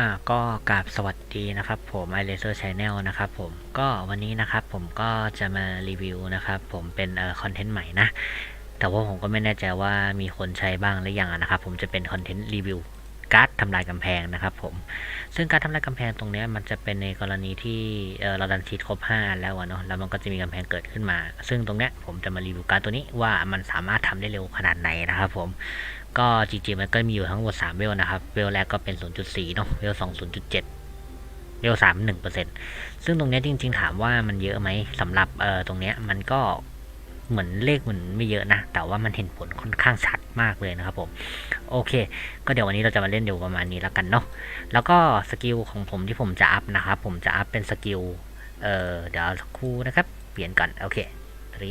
อ่าก็กราบสวัสดีนะครับผม i r a z e r Channel นะครับผมก็วันนี้นะครับผมก็จะมารีวิวนะครับผมเป็นเอ่อคอนเทนต์ใหม่นะ แต่ว่าผมก็ไม่แน่ใจว่ามีคนใช้บ้างหรือยังนะครับผมจะเป็นคอนเทนต์รีวิวการ์ดทำลายกำแพงนะครับผม ซึ่งการทำลายกำแพงตรงเนี้ยมันจะเป็นในกรณีที่เราดันชีตครบ5อันแล้วเนาะแล้วมันก็จะมีกำแพงเกิดขึ้นมา ซึ่งตรงเนี้ยผมจะมารีวิวการ์ดตัวนี้ว่ามันสามารถทำได้เร็วขนาดไหนนะครับผมก็จริงๆมันก็มีอยู่ทั้งหมด3เวลนะครับ เวลแรกก็เป็น 0.4เนาะ เวล2 0.7 เวล3 1%ซึ่งตรงนี้จริง ๆ ถามว่ามันเยอะไหมสำหรับเอ่อตรงนี้มันก็เหมือนเลขเหมันไม่เยอะนะ แต่ว่ามันเห็นผลค่อนข้างชัดมากเลยนะครับผม โอเค ก็เดี๋ยววันนี้เราจะมาเล่นเดี๋ยวประมาณนี้แล้วกันเนาะ แล้วก็สกิลของผมที่ผมจะอัพนะครับ ผมจะอัพเป็นสกิล เอ่อ เดี๋ยวสักครู่นะครับ เปลี่ยนก่อน โอเครี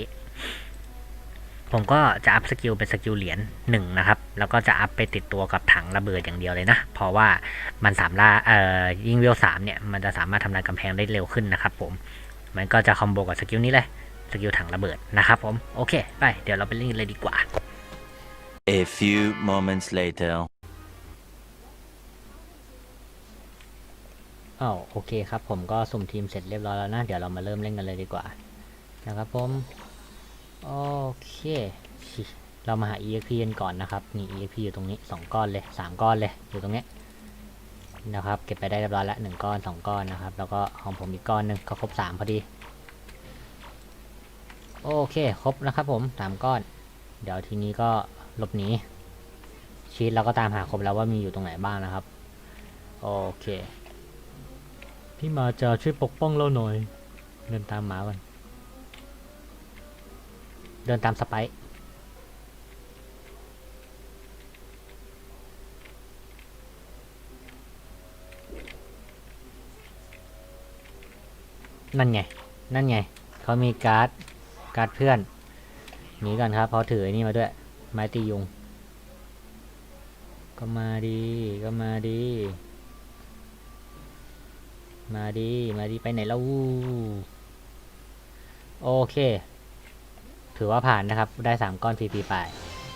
ผมก็จะอัพสกิลเป็นสกิลเหรียญหนึ่งนะครับ แล้วก็จะอัพไปติดตัวกับถังระเบิดอย่างเดียวเลยนะ เพราะว่ามันสามารถเอ่อยิงเวลสามเนี่ย มันจะสามารถทำลายกำแพงได้เร็วขึ้นนะครับผม มันก็จะคอมโบกับสกิลนี้เลย สกิลถังระเบิดนะครับผม โอเค ไป เดี๋ยวเราไปเล่นกันเลยดีกว่า A few moments later. อ้าวโอเคครับ ผมก็สุ่มทีมเสร็จเรียบร้อยแล้วนะ เดี๋ยวเรามาเริ่มเล่นกันเลยดีกว่า นะครับผม โอเค เรามาหา EXP กันก่อนนะครับ นี่ EXP อยู่ตรงนี้ 2 ก้อนเลย 3 ก้อนเลย อยู่ตรงนี้นะครับ เก็บไปได้เรียบร้อยล้ว1ก้อน 2 ก้อนนะครับ แล้วก็ของผมอีกก้อนหนึ่งก็ครบ 3 พอดี โอเค ครบนะครับผม 3 ก้อน เดี๋ยวทีนี้ก็หลบหนีชีตเราก็ตามหาครบแล้วว่ามีอยู่ตรงไหนบ้างนะครับ โอเค พี่มาจะช่วยปกป้องเราหน่อย เดินตามหมาก่อน เดินตามสไปค์นั่นไง นั่นไง เขามีการ์ด การ์ดเพื่อน หนีก่อนครับเพราะถือไอ้นี่มาด้วย ไม้ตียุง ก็มาดี ก็มาดี มาดี มาดี ไปไหนแล้ว โอเค ถือว่าผ่านนะครับ ได้สามก้อนฟรีๆไป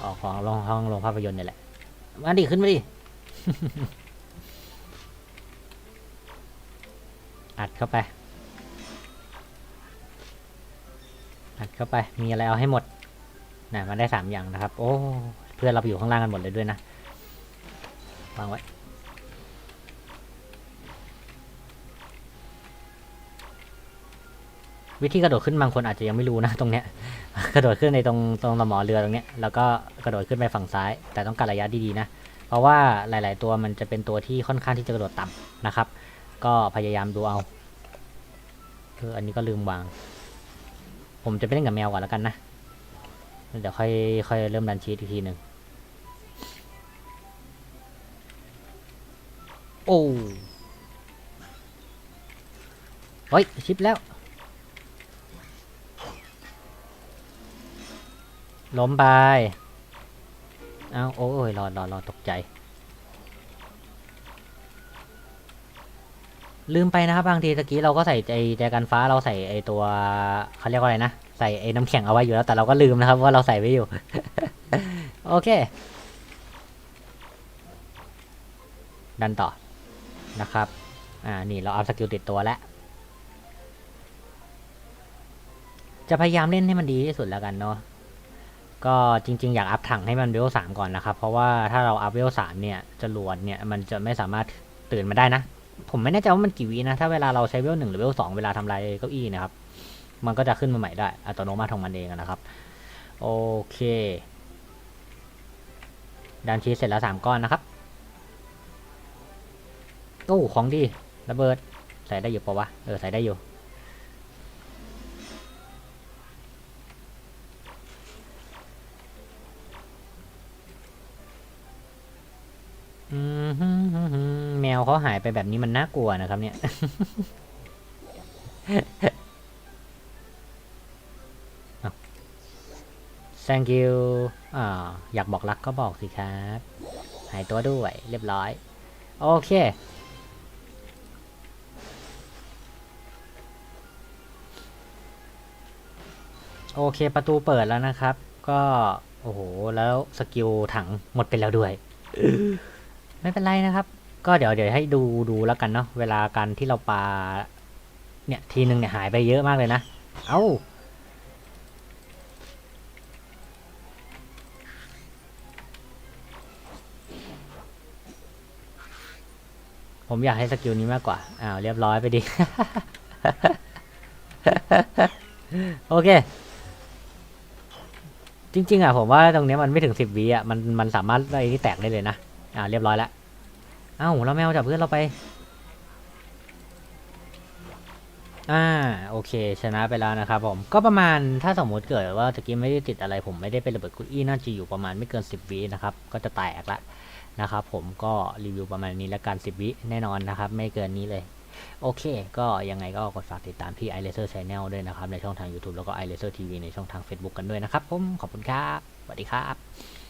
ออกของลงห้องลงภาพยนตร์นี่แหละ มาดิขึ้นมาดิ อัดเข้าไป อัดเข้าไป มีอะไรเอาให้หมดนะมาได้สามอย่างนะครับ โอ้ เพื่อนเราอยู่ข้างล่างกันหมดเลยด้วยนะ วางไว้ วิธีกระโดดขึ้นบางคนอาจจะยังไม่รู้นะตรงเนี้ยกระโดดขึ้นในตรงตรงตมอเรือตรงเนี้ยแล้วก็กระโดดขึ้นไปฝั่งซ้าย แต่ต้องการระยะดีๆนะเพราะว่าหลาย ๆ ตัวมันจะเป็นตัวที่ค่อนข้างที่จะกระโดดต่ำนะครับ ก็พยายามดูเอาเอออันนี้ก็ลืมวาง ผมจะไปเล่นกับแมวก่อนแล้วกันนะเดี๋ยวค่อยค่อยเริ่มดันชีตอีกทีหนึ่งโอ้เฮ้ยชิปแล้ว ล้มไป เอาโอ้ยรอรอรอตกใจ ลืมไปนะครับบางทีตะกี้เราก็ใส่ไอ้แจกันฟ้าเราใส่ไอ้ตัวเขาเรียกว่าอะไรนะ ใส่ไอ้น้ำแข็งเอาไว้อยู่แล้วแต่เราก็ลืมนะครับว่าเราใส่ไว้อยู่ โอเค ดันต่อนะครับ อ่า นี่เราอัพสกิลติดตัวแล้ว จะพยายามเล่นให้มันดีที่สุดแล้วกันเนาะ ก็จริง ๆ อยากอัพถังให้มันเวลสามก่อนนะครับ เพราะว่าถ้าเราอัพเวลสามเนี่ยจรวดเนี่ยมันจะไม่สามารถตื่นมาได้นะ ผมไม่แน่ใจว่ามันกี่วินะ ถ้าเวลาเราใช้เวลหนึ่งหรือเวลสองเวลาทำลายเก้าอี้นะครับ มันก็จะขึ้นมาใหม่ได้ อัตโนมัติของมันเองนะครับ โอเค ดันชีสเสร็จแล้วสามก้อนนะครับโอ้ของดีระเบิดใส่ได้อยู่ปะวะ เออ ใส่ได้อยู่ แมวเขาหายไปแบบนี้มันน่ากลัวนะครับ เนี่ย thank you อ่าอยากบอกรักก็บอกสิครับ หายตัวด้วยเรียบร้อย โอเคโอเคประตูเปิดแล้วนะครับ ก็ โอ้โห แล้วสกิลถังหมดไปแล้วด้วย ไม่เป็นไรนะครับ ก็เดี๋ยวเดี๋ยวให้ดูดูแล้วกันเนาะเวลาการที่เราปาเนี่ยทีหนึ่งเนี่ยหายไปเยอะมากเลยนะ เอ้าผมอยากให้สกิลนี้มากกว่า อ้าวเรียบร้อยไปดิ โอเค จริง ๆอะผมว่าตรงเนี้ยมันไม่ถึงสิบวิอะมันมันสามารถไอ้นี่แตกได้เลยนะ อ่าเรียบร้อยแล้วเอ้าเราแมวจับเพื่อนเราไป อ่าโอเค ชนะไปแล้วนะครับผมก็ประมาณถ้าสมมุติเกิดว่าตะกี้ไม่ได้ติดอะไรผมไม่ได้เป็นระเบิดคุกอี้น่าจะอยู่ประมาณไม่เกิน 10วินะครับก็จะแตกละนะครับผมก็รีวิวประมาณนี้แล้วกัน 10 วิแน่นอนนะครับ ไม่เกินนี้เลย โอเค ก็ยังไงก็กดฝากติดตามที่ i l a s e r Channel ด้วยนะครับ ในช่องทาง YouTube แล้วก็ i l a s e r TV ในช่องทาง Facebook กันด้วยนะครับผมขอบคุณครับสวัสดีครับ